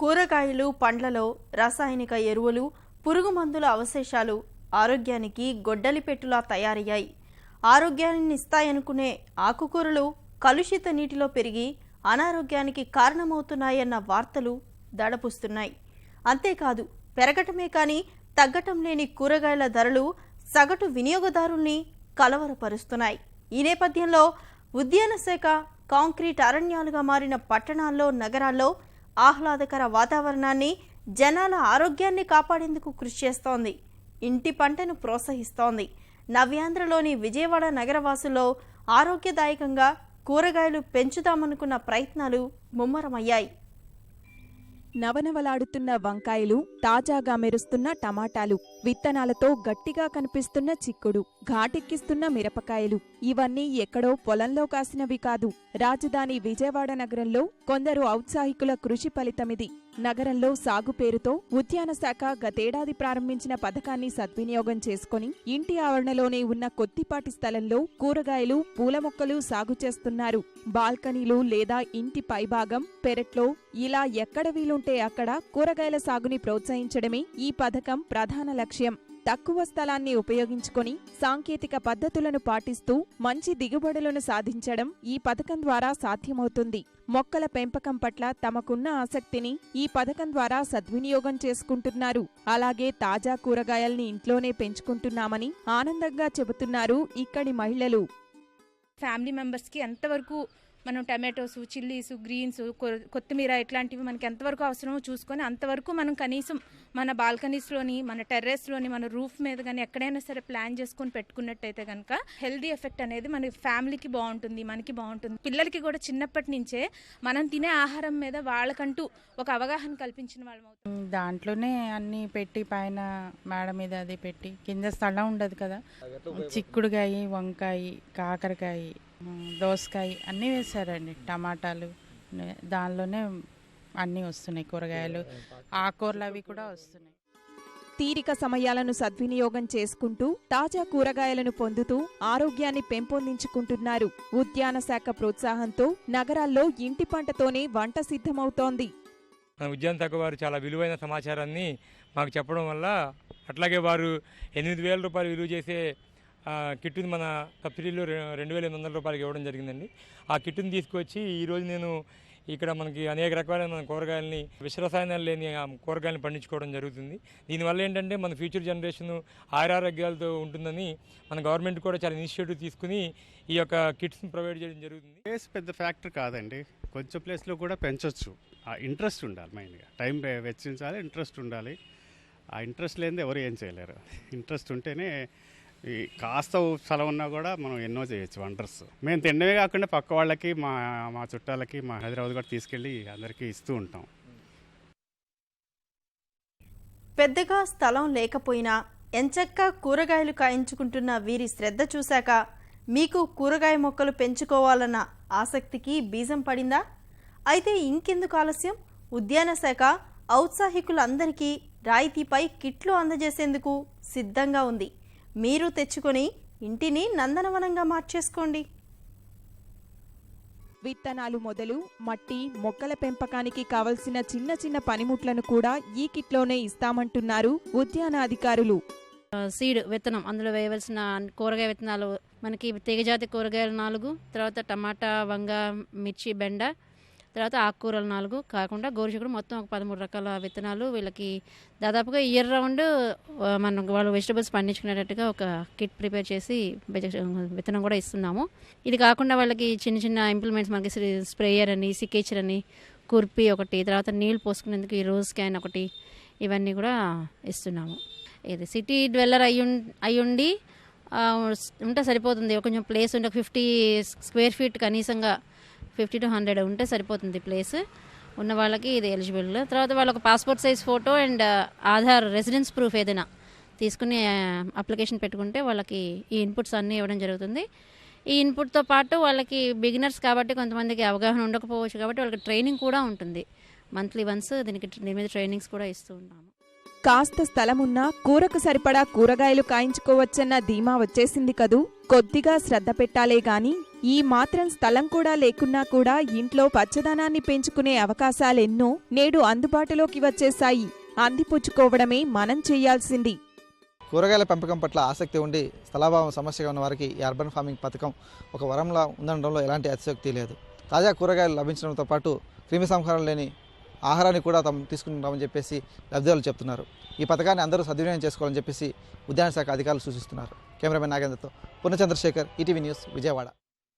కూరగాయలు పండ్లలో రసాయనిక ఎరువులు పురుగు మందుల అవశేషాలు ఆరోగ్యానికి గొడ్డలి పెట్టులా తయారయ్యాయి. ఆరోగ్యాన్ని ఇస్తాయనుకునే ఆకుకూరలు కలుషిత నీటిలో పెరిగి అనారోగ్యానికి కారణమవుతున్నాయన్న వార్తలు దడపుస్తున్నాయి. అంతేకాదు పెరగటమే కానీ తగ్గటం లేని కూరగాయల ధరలు సగటు వినియోగదారుల్ని కలవరపరుస్తున్నాయి. ఈ నేపథ్యంలో ఉద్యాన శాఖ కాంక్రీట్ అరణ్యాలుగా మారిన పట్టణాల్లో నగరాల్లో ఆహ్లాదకర వాతావరణాన్ని జనాల ఆరోగ్యాన్ని కాపాడేందుకు కృషి చేస్తోంది. ఇంటి పంటను ప్రోత్సహిస్తోంది. నవ్యాంధ్రలోని విజయవాడ నగరవాసుల్లో ఆరోగ్యదాయకంగా కూరగాయలు పెంచుదామనుకున్న ప్రయత్నాలు ముమ్మరమయ్యాయి. నవనవలాడుతున్న వంకాయలు తాజాగా మెరుస్తున్న టమాటాలు విత్తనాలతో గట్టిగా కనిపిస్తున్న చిక్కుడు ఘాటెక్కిస్తున్న మిరపకాయలు. ఇవన్నీ ఎక్కడో పొలంలో కాసినవి కాదు. రాజధాని విజయవాడ నగరంలో కొందరు ఔత్సాహికుల కృషి ఫలితమిది. నగరంలో సాగు పేరుతో ఉద్యాన శాఖ గతేడాది ప్రారంభించిన పథకాన్ని సద్వినియోగం చేసుకుని ఇంటి ఆవరణలోనే ఉన్న కొద్దిపాటి స్థలంలో కూరగాయలు పూల మొక్కలు సాగు చేస్తున్నారు. బాల్కనీలు లేదా ఇంటి పైభాగం పెరట్లో ఇలా ఎక్కడ వీలుంటే అక్కడ కూరగాయల సాగుని ప్రోత్సహించడమే ఈ పథకం ప్రధాన లక్ష్యం. తక్కువ స్థలాన్ని ఉపయోగించుకొని సాంకేతిక పద్ధతులను పాటిస్తూ మంచి దిగుబడులను సాధించడం ఈ పథకం ద్వారా సాధ్యమవుతుంది. మొక్కల పెంపకం పట్ల తమకున్న ఆసక్తిని ఈ పథకం ద్వారా సద్వినియోగం చేసుకుంటున్నారు. అలాగే తాజా కూరగాయల్ని ఇంట్లోనే పెంచుకుంటున్నామని ఆనందంగా చెబుతున్నారు ఇక్కడి మహిళలు. ఫ్యామిలీ మెంబర్స్కి ఎంతవరకు మనం టమాటోస్ చిల్లీస్ గ్రీన్స్ కొత్తిమీర ఇట్లాంటివి మనకి ఎంతవరకు అవసరమో చూసుకొని అంతవరకు మనం కనీసం మన బాల్కనీస్లోని మన టెర్రస్లోని మన రూఫ్ మీద కానీ ఎక్కడైనా సరే ప్లాన్ చేసుకొని పెట్టుకున్నట్టయితే కనుక హెల్దీ ఎఫెక్ట్ అనేది మన ఫ్యామిలీకి బాగుంటుంది మనకి బాగుంటుంది. పిల్లలకి కూడా చిన్నప్పటి నుంచే మనం తినే ఆహారం మీద వాళ్ళకంటూ ఒక అవగాహన కల్పించిన వాళ్ళం అవుతాం. దాంట్లోనే అన్ని పెట్టి పైన మేడ మీద అది పెట్టి కింద స్థలం ఉండదు కదా. చిక్కుడుకాయ వంకాయ కాకరకాయ దోసకాయ అన్నీ వేశారండి. టమాటాలు దానిలోనే అన్నీ వస్తున్నాయి కూరగాయలు. ఆకూరలు అవి కూడా వస్తున్నాయి. తీరిక సమయాలను సద్వినియోగం చేసుకుంటూ తాజా కూరగాయలను పొందుతూ ఆరోగ్యాన్ని పెంపొందించుకుంటున్నారు. ఉద్యాన శాఖ ప్రోత్సాహంతో నగరాల్లో ఇంటి పంటతోనే వంట సిద్ధమవుతోంది. మన ఉద్యాన శాఖ వారు చాలా విలువైన సమాచారాన్ని మాకు చెప్పడం వల్ల అట్లాగే వారు ఎనిమిది వేల రూపాయలు విలువ చేసే కిట్టుని మన సబ్సిడీలో రెండు వేల ఎనిమిది వందల రూపాయలకి ఇవ్వడం జరిగిందండి. ఆ కిట్టుని తీసుకొచ్చి ఈరోజు నేను ఇక్కడ మనకి అనేక రకాలైన కూరగాయలని విషరసాయనాలు లేని ఆ కూరగాయలను పండించుకోవడం జరుగుతుంది. దీనివల్ల ఏంటంటే మన ఫ్యూచర్ జనరేషన్ ఆయురారోగ్యాలతో ఉంటుందని మన గవర్నమెంట్ కూడా చాలా ఇనిషియేటివ్ తీసుకుని ఈ యొక్క కిట్స్ని ప్రొవైడ్ చేయడం జరుగుతుంది. ప్లేస్ పెద్ద ఫ్యాక్టర్ కాదండి. కొంచెం ప్లేస్లో కూడా పెంచొచ్చు. ఆ ఇంట్రెస్ట్ ఉండాలి మెయిన్గా. టైం వెచ్చించాలి ఇంట్రెస్ట్ ఉండాలి. ఆ ఇంట్రెస్ట్ లేనిది ఎవరు ఏం చేయలేరు. ఇంట్రెస్ట్ ఉంటేనే ఈ కాస్త స్థలం ఉన్నా కూడా మనం ఎన్నో చేయొచ్చు వండర్స్. మేము తినడమే కాకుండా పక్క వాళ్ళకి మా మా చుట్టాలకి మా హైదరాబాద్ కూడా తీసుకెళ్ళి అందరికీ ఇస్తూ ఉంటాం. పెద్దగా స్థలం లేకపోయినా ఎంచక్కా కూరగాయలు కాయించుకుంటున్న వీరి శ్రద్ధ చూశాక మీకు కూరగాయ మొక్కలు పెంచుకోవాలన్న ఆసక్తికి బీజం పడిందా? అయితే ఇంకెందుకు ఆలస్యం? ఉద్యాన శాఖ ఔత్సాహికులందరికీ రాయితీపై కిట్లు అందజేసేందుకు సిద్ధంగా ఉంది. మీరు తెచ్చుకొని ఇంటిని నందనవనంగా మార్చేసుకోండి. విత్తనాలు మొదలు మట్టి మొక్కల పెంపకానికి కావలసిన చిన్న చిన్న పనిముట్లను కూడా ఈ కిట్లోనే ఇస్తామంటున్నారు ఉద్యానాధికారులు. సీడ్ విత్తనం అందులో వేయవలసిన కూరగాయ విత్తనాలు మనకి తీగజాతి కూరగాయలు నాలుగు తర్వాత టమాటా వంగ మిర్చి బెండ తర్వాత ఆకుకూరలు నాలుగు కాకుండా గోరుచిక్కుడు మొత్తం ఒక పదమూడు రకాల విత్తనాలు వీళ్ళకి దాదాపుగా ఇయర్ రౌండ్ మనం వాళ్ళు వెజిటబుల్స్ పండించుకునేటట్టుగా ఒక కిట్ ప్రిపేర్ చేసి విత్తనం కూడా ఇస్తున్నాము. ఇది కాకుండా వాళ్ళకి చిన్న చిన్న ఇంప్లిమెంట్స్ మనకి స్ప్రేయర్ అని సికేచర్ అని కుర్పీ ఒకటి తర్వాత నీళ్ళు పోసుకునేందుకు ఈ రోజ్ క్యాన్ ఒకటి ఇవన్నీ కూడా ఇస్తున్నాము. ఇది సిటీ డ్వెల్లర్ అయ్యి అయ్యుండి ఉంటే సరిపోతుంది. కొంచెం ప్లేస్ ఉంటే ఫిఫ్టీ స్క్వేర్ ఫీట్ కనీసంగా ఫిఫ్టీ టు హండ్రెడ్ ఉంటే సరిపోతుంది ప్లేస్ ఉన్న వాళ్ళకి ఇది ఎలిజిబుల్ తర్వాత వాళ్ళకి passport size photo and Aadhaar residence proof ఏదైనా తీసుకుని uh, అప్లికేషన్ పెట్టుకుంటే వాళ్ళకి ఈ ఇన్పుట్స్ అన్నీ ఇవ్వడం జరుగుతుంది. ఈ ఇన్పుట్తో పాటు వాళ్ళకి బిగినర్స్ కాబట్టి కొంతమందికి అవగాహన ఉండకపోవచ్చు కాబట్టి వాళ్ళకి ట్రైనింగ్ కూడా ఉంటుంది. మంత్లీ వన్స్ దీనికి దీని మీద ట్రైనింగ్స్ కూడా ఇస్తూ ఉన్నాము. కాస్త స్థలమున్నా కూరకు సరిపడా కూరగాయలు కాయించుకోవచ్చన్న ధీమా వచ్చేసింది కదూ. కొద్దిగా శ్రద్ధ పెట్టాలే గాని ఈ మాత్రం స్థలం కూడా లేకున్నా కూడా ఇంట్లో పచ్చదనాన్ని పెంచుకునే అవకాశాలెన్నో నేడు అందుబాటులోకి వచ్చేశాయి. అందిపుచ్చుకోవడమే మనం చేయాల్సింది. కూరగాయల పెంపకం పట్ల ఆసక్తి ఉండి స్థలాభావం సమస్యగా ఉన్న వారికి ఈ అర్బన్ ఫార్మింగ్ పథకం ఒక వరంలా ఉందనడంలో ఎలాంటి అతిశక్తి లేదు. తాజా కూరగాయలు లభించడంతో పాటు క్రిమి సంహారం లేని ఆహారాన్ని కూడా తాము తీసుకుంటామని చెప్పేసి లబ్ధిదారులు చెప్తున్నారు. ఈ పథకాన్ని అందరూ సద్వినియోగం చేసుకోవాలని చెప్పేసి ఉద్యాన శాఖ అధికారులు సూచిస్తున్నారు. కెమెరామెన్ నాగేంద్రతో పూర్ణచంద్రశేఖర్ ఈటీవీ న్యూస్ విజయవాడ.